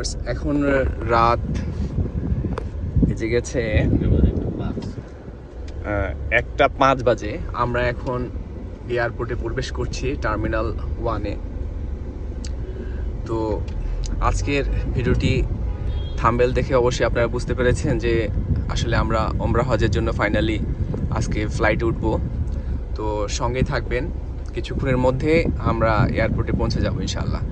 Viewers এখন রাত বেজে গেছে একটা পাঁচ বাজে। আমরা এখন এয়ারপোর্টে প্রবেশ করছি, টার্মিনাল ওয়ানে তো আজকের ভিডিওটি থাম্বেল দেখে অবশ্যই আপনারা বুঝতে পেরেছেন যে আসলে আমরা ওমরা হজের জন্য ফাইনালি আজকে ফ্লাইটে উঠব। তো সঙ্গে থাকবেন। কিছুক্ষণের মধ্যে আমরা এয়ারপোর্টে পৌঁছে যাব ইনশাআল্লাহ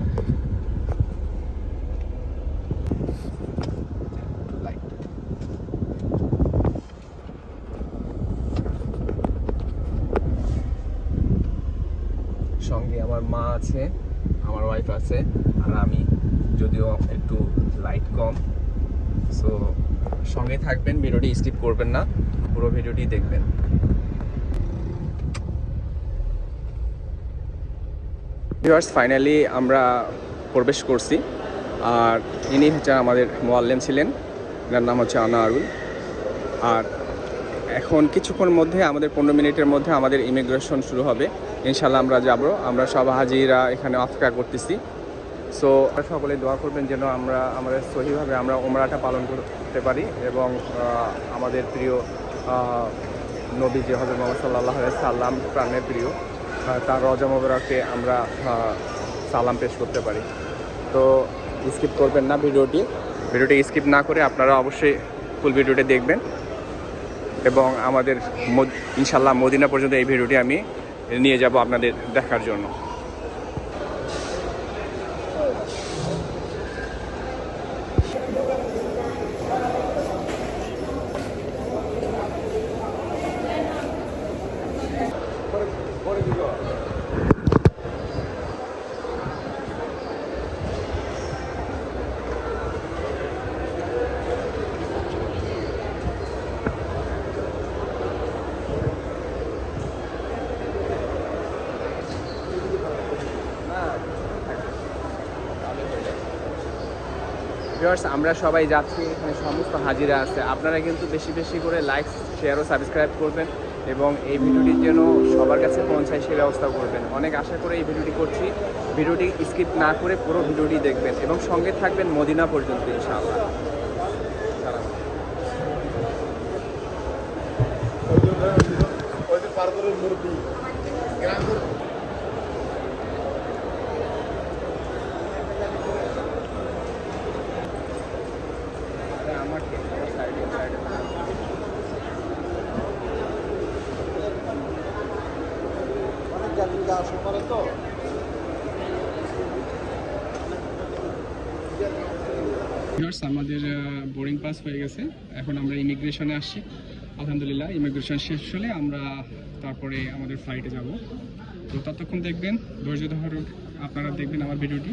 সঙ্গে আমার মা আছে, আমার ওয়াইফ আছে, আর আমি যদিও একটু লাইট কম সো সঙ্গে থাকবেন, ভিডিওটি স্কিপ করবেন না, পুরো ভিডিওটি দেখবেন। ভিউয়ার্স ফাইনালি আমরা প্রবেশ করছি, আর ইনি হচ্ছে আমাদের মোয়াল্লেম ছিলেন, এনার নাম হচ্ছে আনা আরুল। আর এখন কিছুক্ষণ মধ্যে, আমাদের পনেরো মিনিটের মধ্যে আমাদের ইমিগ্রেশন শুরু হবে। ইনশাল্লাহ আমরা যাব। আমরা সব হাজিরা এখানে অপেক্ষা করতেছি। সো সকলে দোয়া করবেন যেন আমরা, আমাদের সহিভাবে আমরা ওমরাটা পালন করতে পারি এবং আমাদের প্রিয় নবী যে হজরত মোহাম্মদ সাল্লাহ সাল্লাম প্রাণের প্রিয় তার রজা আমরা সালাম পেশ করতে পারি। তো স্কিপ করবেন না ভিডিওটি। ভিডিওটি স্কিপ না করে আপনারা অবশ্যই ফুল ভিডিওটি দেখবেন। এবং আমাদের ইনশাল্লাহ মদিনা পর্যন্ত এই ভিডিওটি আমি নিয়ে যাব আপনাদের দেখার জন্য। ভিউয়ার্স, আমরা সবাই যাচ্ছি, এখানে সমস্ত হাজিরা আছে। আপনারা কিন্তু বেশি বেশি করে লাইক শেয়ার ও সাবস্ক্রাইব করবেন এবং এই ভিডিওটি যেন সবার কাছে পৌঁছায় সে ব্যবস্থা করবেন। অনেক আশা করে এই ভিডিওটি করছি। ভিডিওটি স্কিপ না করে পুরো ভিডিওটি দেখবেন এবং সঙ্গে থাকবেন মদিনা পর্যন্ত, ইনশাআল্লাহ সালাম। এটা আমাকে সাইডে সাইডে অনেক যাত্রীরা আসা করে তো ভিউয়ার্স আমাদের বোর্ডিং পাস হয়ে গেছে। এখন আমরা ইমিগ্রেশনে আসছি। আলহামদুলিল্লাহ ইমিগ্রেশন শেষ হলে আমরা তারপরে আমাদের ফ্লাইটে যাব। তো ততক্ষণ দেখবেন, ধৈর্য ধরে, আপনারা দেখবেন আমার ভিডিওটি।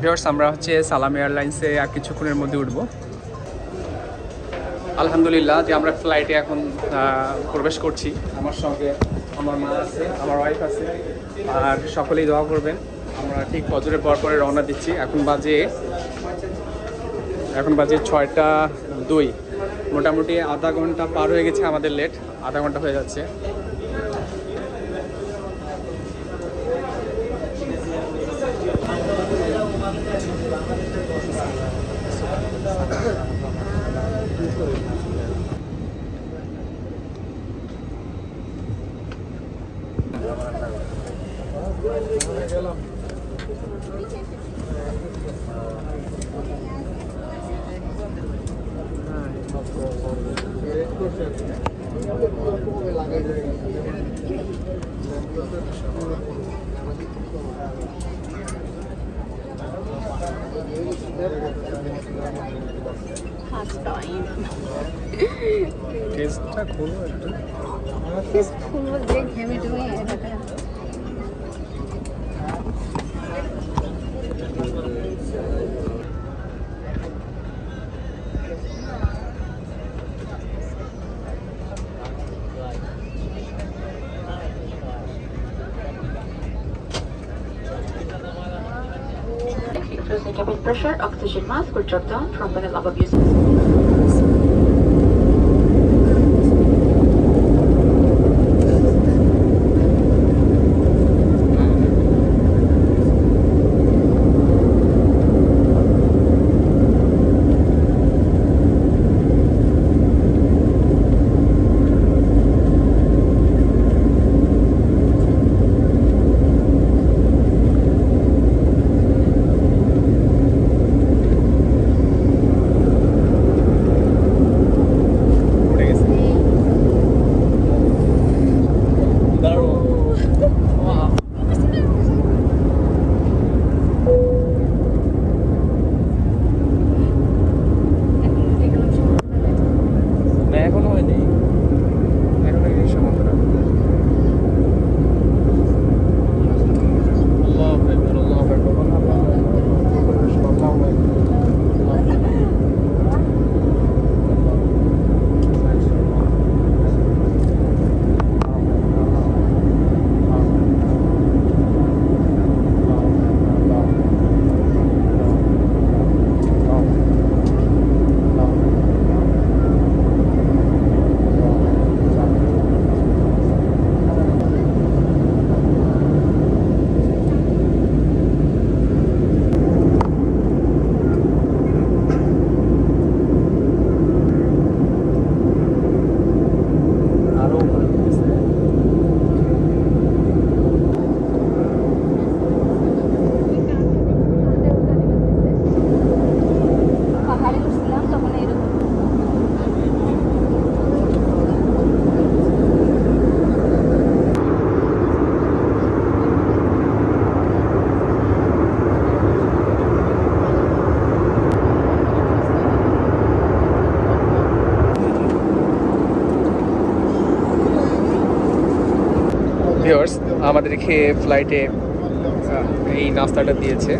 ভিউয়ার্স আমরা হচ্ছে সালাম এয়ারলাইন্সে আর কিছুক্ষণের মধ্যে উঠবো। আলহামদুলিল্লাহ যে আমরা ফ্লাইটে এখন প্রবেশ করছি। আমার সঙ্গে আমার মা আছে, আমার ওয়াইফ আছে, আর সকলেই দোয়া করবেন। আমরা ঠিক ফজরের পর পরে রওনা দিচ্ছি। এখন বাজে এখন বাজে ছয়টা দুই। মোটামুটি আধা ঘণ্টা পার হয়ে গেছে আমাদের লেট আধা ঘণ্টা হয়ে যাচ্ছে। টেস্টটা খোলো একটু This food was very heavy to I a- pressure, oxygen mask will drop down from panel above you. Viewers, আমাদেরকে ফ্লাইটে এই নাস্তাটা দিয়েছে।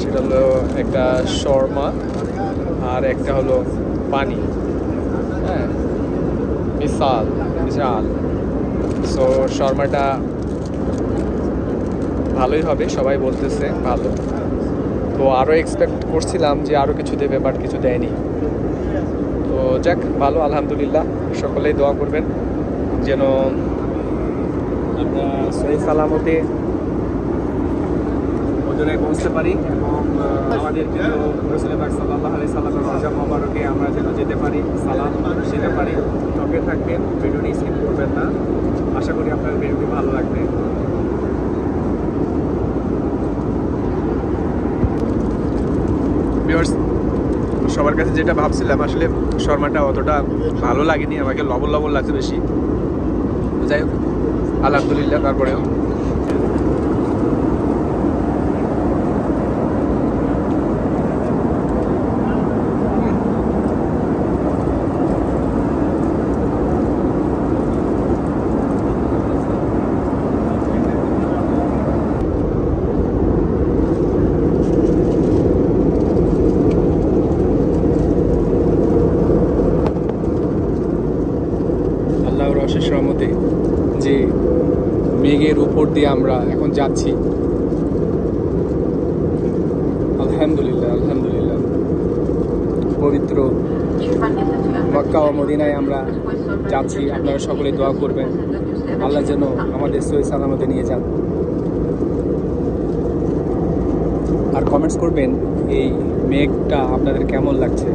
সেটা হলো একটা শর্মা আর একটা হলো পানি। হ্যাঁ বিশাল বিশাল। সো শর্মাটা ভালোই হবে, সবাই বলতেছে ভালো। তো আরও এক্সপেক্ট করছিলাম যে আরও কিছু দেবে বাট কিছু দেয়নি। তো যাক, ভালো, আলহামদুলিল্লাহ। সকলেই দোয়া করবেন, যেন সহি সালামতে ওজনে পৌঁছতে পারি এবং আমাদের প্রিয় সাল্লাহ আলি সাল্লামের রজা মোবারকে আমরা যেন যেতে পারি, সালাম দিতে পারি। সঙ্গে থাকবেন ভিডিওটি স্কিপ করবেন না। আশা করি আপনার ভিডিওটি ভালো লাগবে। সবার কাছে যেটা ভাবছিলাম, আসলে শর্মাটা অতটা ভালো লাগেনি, আমাকে লবণ লবণ লাগছে বেশি। যাই হোক আলহামদুলিল্লাহ তারপরেও আল্লাহর অশেষ রহমতে যে মেঘের উপর দিয়ে আমরা এখন যাচ্ছি আলহামদুলিল্লাহ আলহামদুলিল্লাহ। পবিত্র মক্কা ও মদিনায় আমরা যাচ্ছি। আপনারা সকলে দোয়া করবেন। আল্লাহ যেন আমাদের সই সালামতে নিয়ে যান। আর কমেন্টস করবেন, এই মেঘটা আপনাদের কেমন লাগছে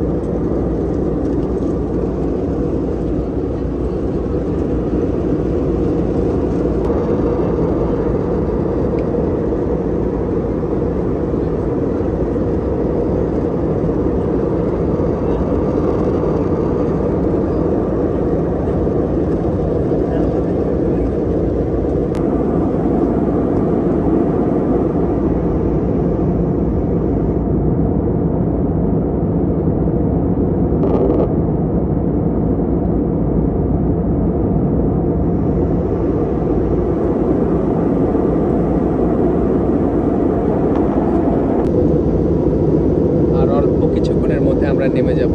আর অল্প কিছুক্ষণের মধ্যে আমরা নেমে যাব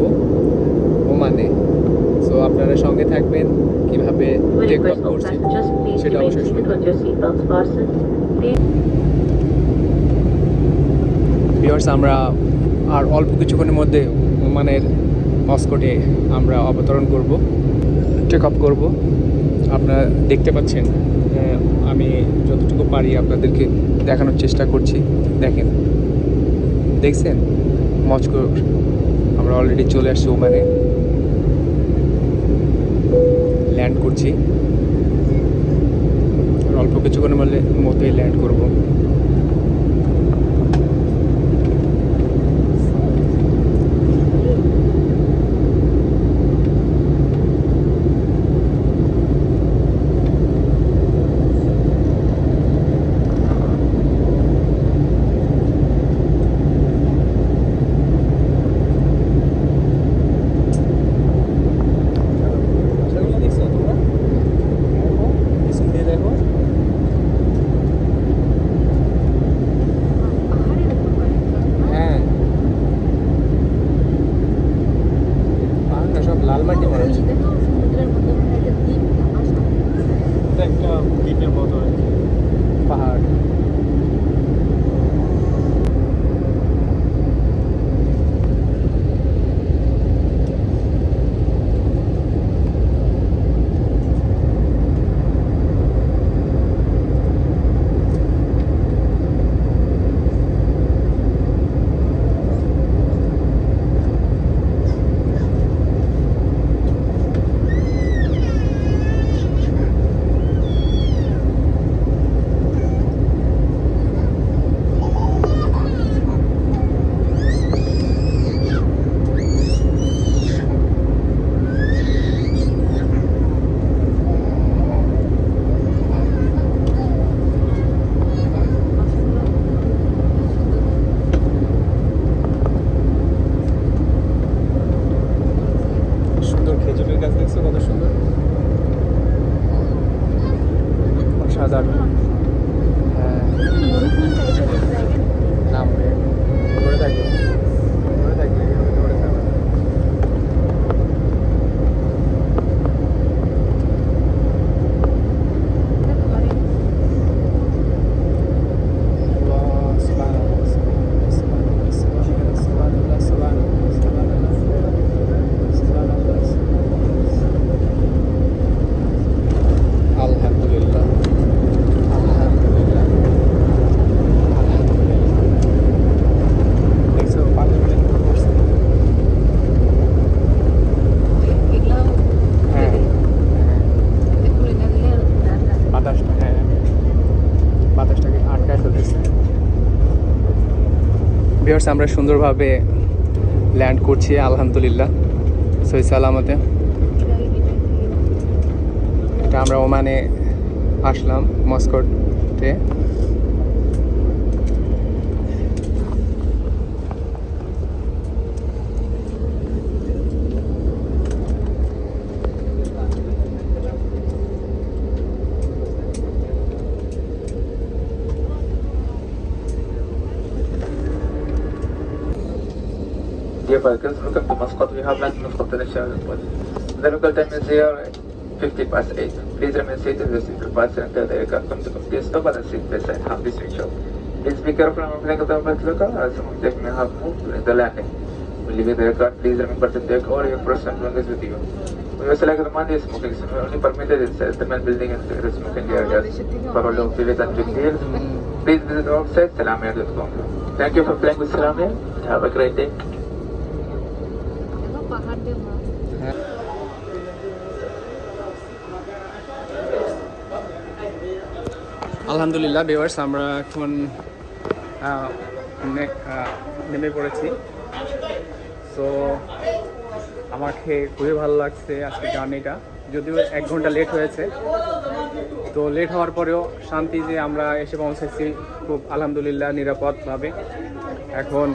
ওমানে। সো আপনারা সঙ্গে থাকবেন কীভাবে টেক করছি সেটা অবশ্যই ভিউয়ার্স আমরা আর অল্প কিছুক্ষণের মধ্যে ওমানের মস্কোটে আমরা অবতরণ করব চেক আপ করব। আপনারা দেখতে পাচ্ছেন আমি যতটুকু পারি আপনাদেরকে দেখানোর চেষ্টা করছি। দেখেন দেখছেন? মস্কো আমরা অলরেডি চলে আসছি ওমানে। ল্যান্ড করছি। অল্প কিছুক্ষণের মধ্যে ল্যান্ড করব। ভিউয়ার্স আমরা সুন্দরভাবে ল্যান্ড করছি আলহামদুলিল্লাহ। সই সালামতে। এটা আমরা ওমানে আসলাম মস্কোতে। Falcons, welcome to Muscat. We have landed Muscat International Airport. The local time is here 50 past 8. Please remain seated in the seat passenger until the aircraft comes to complete stop and seat beside half this windshield. Please be careful when opening the passenger car as some of them may have moved during the landing. When leaving the aircraft, please remember to take all your personal belongings with you. We also like to remind you smoking is only permitted inside the main building and cigarette smoking areas. For all of vivid and details, please visit our website salamia.com. Thank you for flying with Salamia. Have a great day. আলহামদুলিল্লাহ viewers আমরা এখন নেমে পড়েছি। তো আমাকে খুবই ভালো লাগছে আজকে জার্নিটা। যদিও এক ঘণ্টা লেট হয়েছে। তো লেট হওয়ার পরেও শান্তি যে আমরা এসে পৌঁছেছি, খুব আলহামদুলিল্লাহ, নিরাপদভাবে। এখন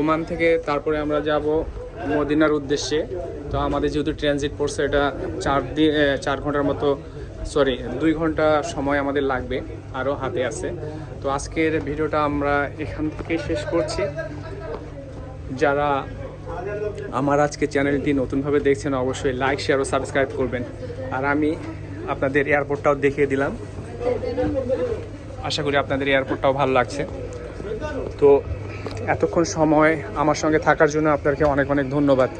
ওমান থেকে তারপরে আমরা যাব মদিনার উদ্দেশ্যে। তো আমাদের যেহেতু ট্রানজিট পড়ছে এটা চার দিন চার ঘণ্টার মতো সরি দুই ঘণ্টা সময় আমাদের লাগবে আরও হাতে আছে। তো আজকের ভিডিওটা আমরা এখান থেকে শেষ করছি। যারা আমার আজকে চ্যানেলটি নতুনভাবে দেখছেন, অবশ্যই লাইক শেয়ার ও সাবস্ক্রাইব করবেন। আর আমি আপনাদের এয়ারপোর্টটাও দেখিয়ে দিলাম। আশা করি আপনাদের এয়ারপোর্টটাও ভালো লাগছে। তো এতক্ষণ সময় আমার সঙ্গে থাকার জন্য আপনাকে অনেক অনেক ধন্যবাদ।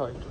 আচ্ছা একটু